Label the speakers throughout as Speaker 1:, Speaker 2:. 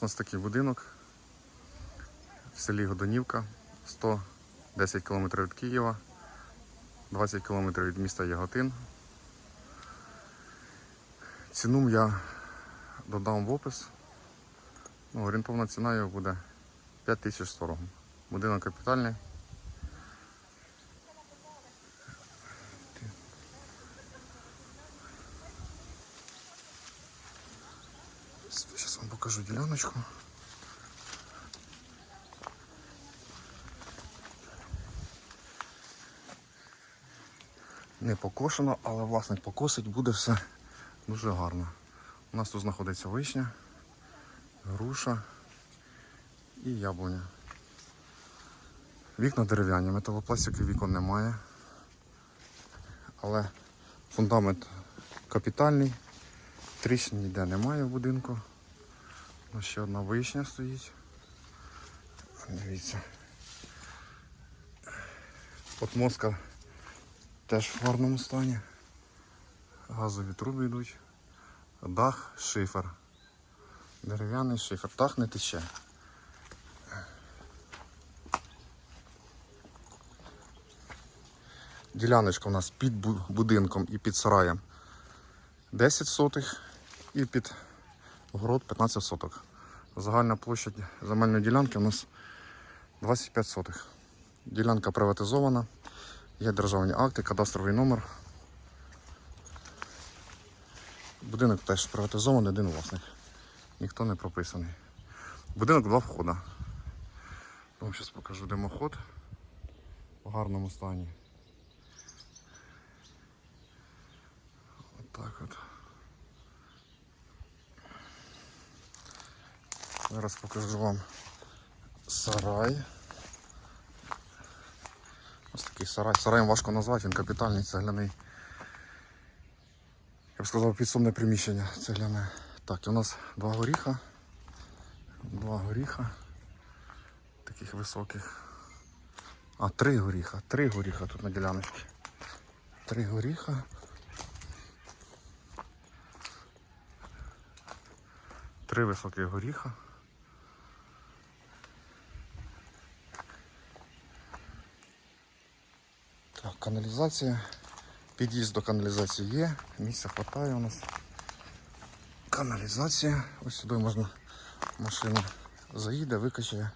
Speaker 1: У нас такий будинок в селі Годонівка, 110 км від Києва, 20 км від міста Яготин. Ціну я додам в опис. Ну, орієнтовна ціна його буде 5140. Будинок капітальний. Зараз вам покажу діляночку. Не покошено, але власник покосить, буде все дуже гарно. У нас тут знаходиться вишня, груша і яблуня. Вікна дерев'яні, металопластики вікон немає. Але фундамент капітальний. Тріщин ніде немає в будинку. Ось ще одна вишня стоїть. Дивіться. Подмозка теж в гарному стані. Газові труби йдуть. Дах, шифер. Дерев'яний шифер. Дах не тече. Діляночка у нас під будинком і під сараєм 10 сотих і під город 15 соток. Загальна площа земельної ділянки у нас 25 сотих. Ділянка приватизована, є державні акти, кадастровий номер. Будинок теж приватизований, один власник. Ніхто не прописаний. Будинок два входа. Вам зараз покажу димоход в гарному стані. Отак от. Зараз покажу вам сарай. Ось такий сарай. Сараєм важко назвати, він капітальний, цегляний. Я б сказав, підсумне приміщення цегляне. Так, у нас два горіха. Два горіха. Таких високих. А, три горіха. Три горіха тут на діляночці. Три горіха. Три високих горіха. Каналізація. Під'їзд до каналізації є. Місця вистачає у нас. Каналізація. Ось сюди можна машина заїде, викачає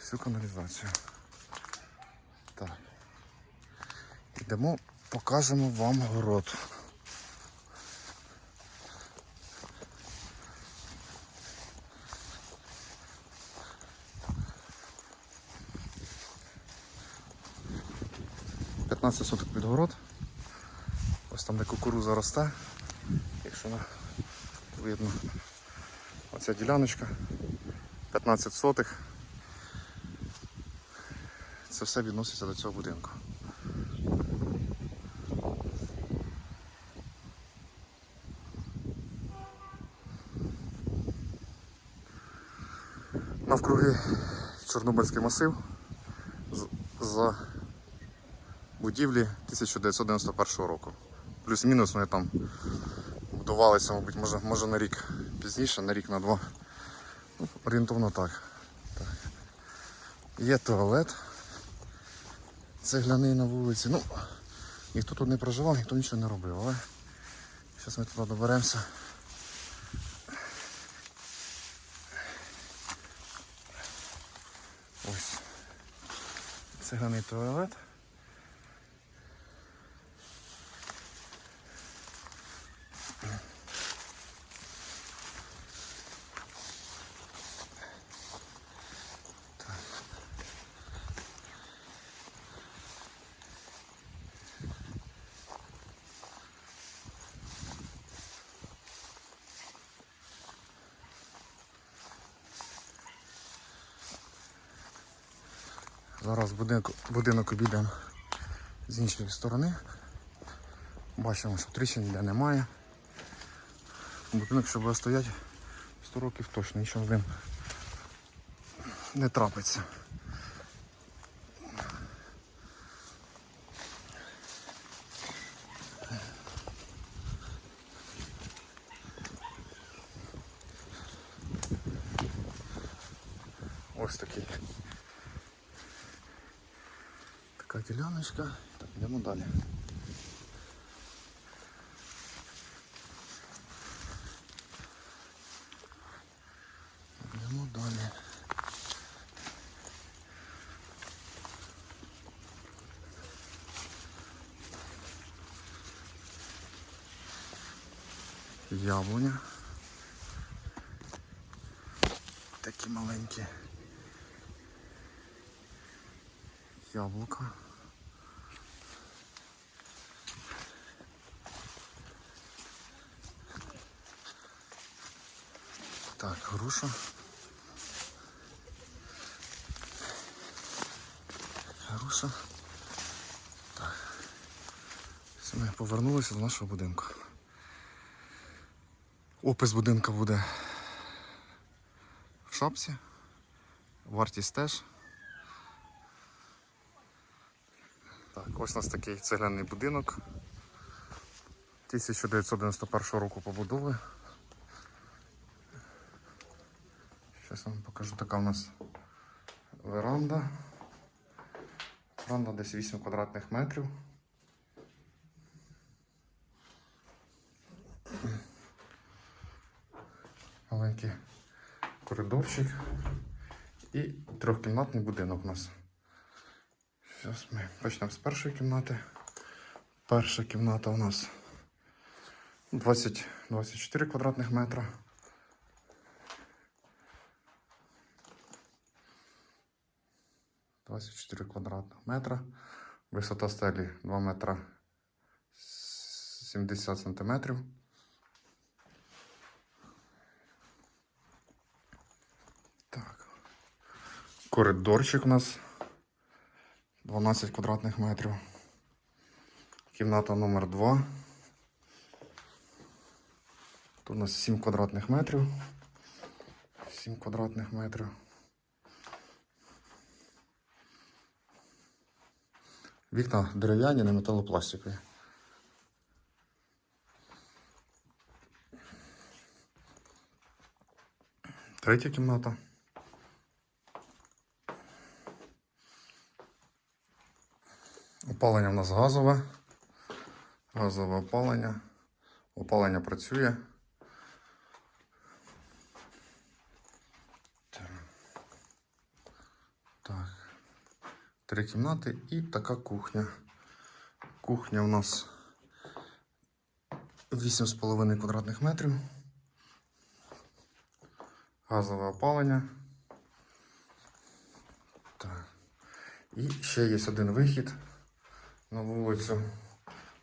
Speaker 1: всю каналізацію. Так. Йдемо, покажемо вам город. П'ятнадцять соток під город. Ось там, де кукуруза росте, якщо на видно. Оця діляночка 15 сотих. Це все відноситься до цього будинку. Навкруги Чорнобильський масив за будівлі 1991 року. Плюс-мінус вони там будувалися, мабуть, може, може на рік пізніше, на рік на два. Ну, орієнтовно так. так. Є туалет цегляний на вулиці. Ну, ніхто тут не проживав, ніхто нічого не робив, але зараз ми туди доберемося. Ось. Цегляний туалет. Зараз будинок, будинок обійдемо з іншої сторони. Бачимо, що тріщин ніде немає. Будинок, що буде стояти 100 років точно, нічого з ним не трапиться. Ось такий. Така діляночка. Так, йдемо далі. Йдемо далі. Яблуня. Такі маленькі. Яблука. Так, груша. Груша. Так. Все, ми повернулися до нашого будинку. Опис будинку буде в шапці. Вартість теж. Так, ось у нас такий цегляний будинок. 1991 року побудови. Зараз вам покажу, така у нас веранда. Веранда десь 8 квадратних метрів. Маленький коридорчик і трьохкімнатний будинок у нас. Зараз ми почнемо з першої кімнати. Перша кімната у нас 20, 24 квадратних метра. Двадцять чотири квадратних метра. Висота стелі 2 метра 70 сантиметрів. Так. Коридорчик у нас 12 квадратних метрів. Кімната номер 2. Тут у нас 7 квадратних метрів. 7 квадратних метрів. Вікна дерев'яні на металопластикові. Третя кімната. Опалення в нас газове. Газове опалення. Опалення працює. Три кімнати і така кухня. Кухня у нас 8,5 квадратних метрів. Газове опалення. Так. І ще є один вихід на вулицю.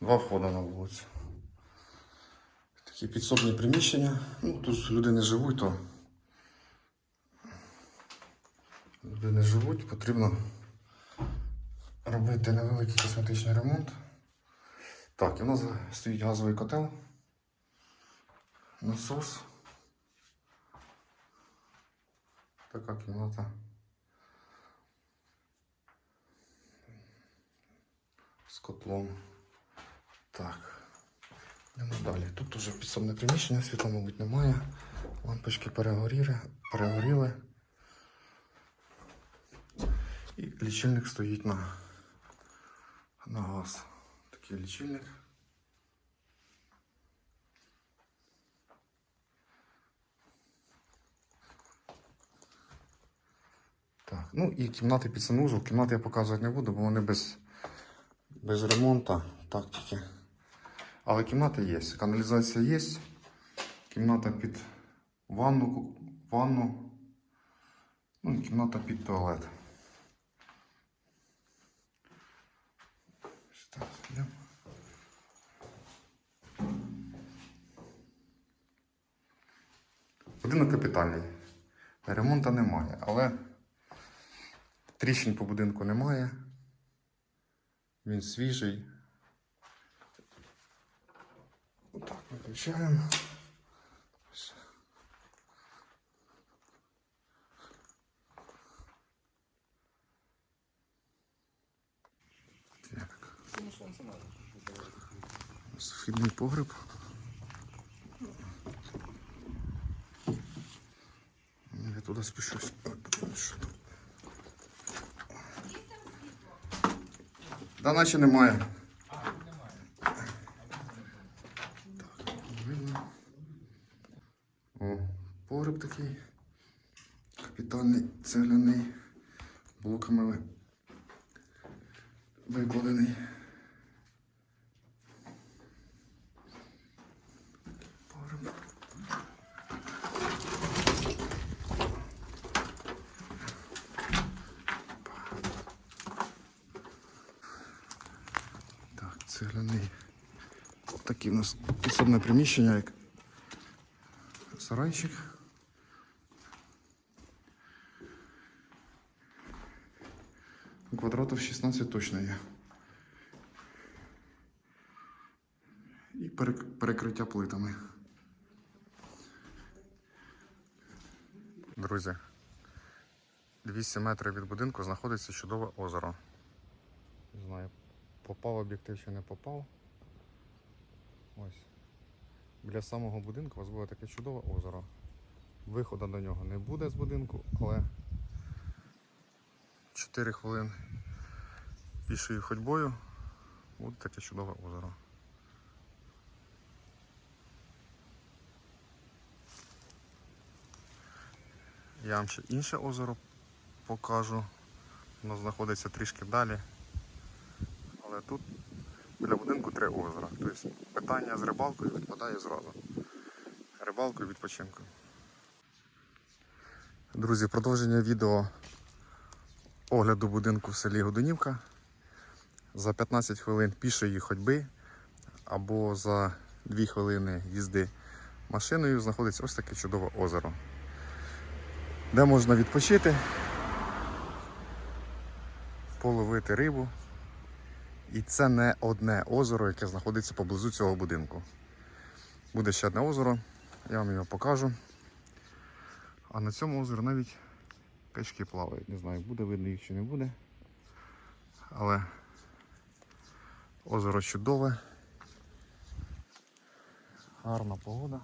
Speaker 1: Два входи на вулицю. Такі підсобні приміщення. Ну, тут люди не живуть, то люди не живуть, потрібно робити невеликий косметичний ремонт. Так, і у нас стоїть газовий котел, насос. Така кімната. З котлом. Так. Йдемо далі. Тут уже підсобне приміщення, світла, мабуть, немає. Лампочки перегоріли. перегоріли. І лічильник стоїть на, на газ. Такий лічильник. Так, ну і кімнати під санузел. Кімнати я показувати не буду, бо вони без, без ремонту. Так тільки. Але кімната є. Каналізація є. Кімната під ванну, ванну. Ну кімната під туалет. Ось Так, йдемо. Будинок капітальний. Ремонту немає, але тріщин по будинку немає. Він свіжий. Отак виключаємо. Вхідний погреб. Туди спущусь. Да наче немає. Так, видно. О, погреб такий. Капітальний цегляний. Блоками ви- викладений. Погреб. Так, цегляний. Такі в нас підсобне приміщення, як сарайчик. Квадратів 16 точно є. І перекриття плитами. Друзі, 200 метрів від будинку знаходиться чудове озеро. Попав об'єктив чи не попав. Ось. Біля самого будинку у вас буде таке чудове озеро. Виходу до нього не буде з будинку, але 4 хвилин пішою ходьбою буде таке чудове озеро. Я вам ще інше озеро покажу. Воно знаходиться трішки далі. Але тут біля будинку три озера. Тобто питання з рибалкою відпадає зразу. Рибалкою відпочинкою. Друзі, продовження відео огляду будинку в селі Годунівка. За 15 хвилин пішої ходьби або за 2 хвилини їзди машиною знаходиться ось таке чудове озеро, де можна відпочити, половити рибу. І це не одне озеро, яке знаходиться поблизу цього будинку. Буде ще одне озеро, я вам його покажу. А на цьому озері навіть качки плавають. Не знаю, буде видно їх чи не буде. Але озеро чудове. Гарна погода.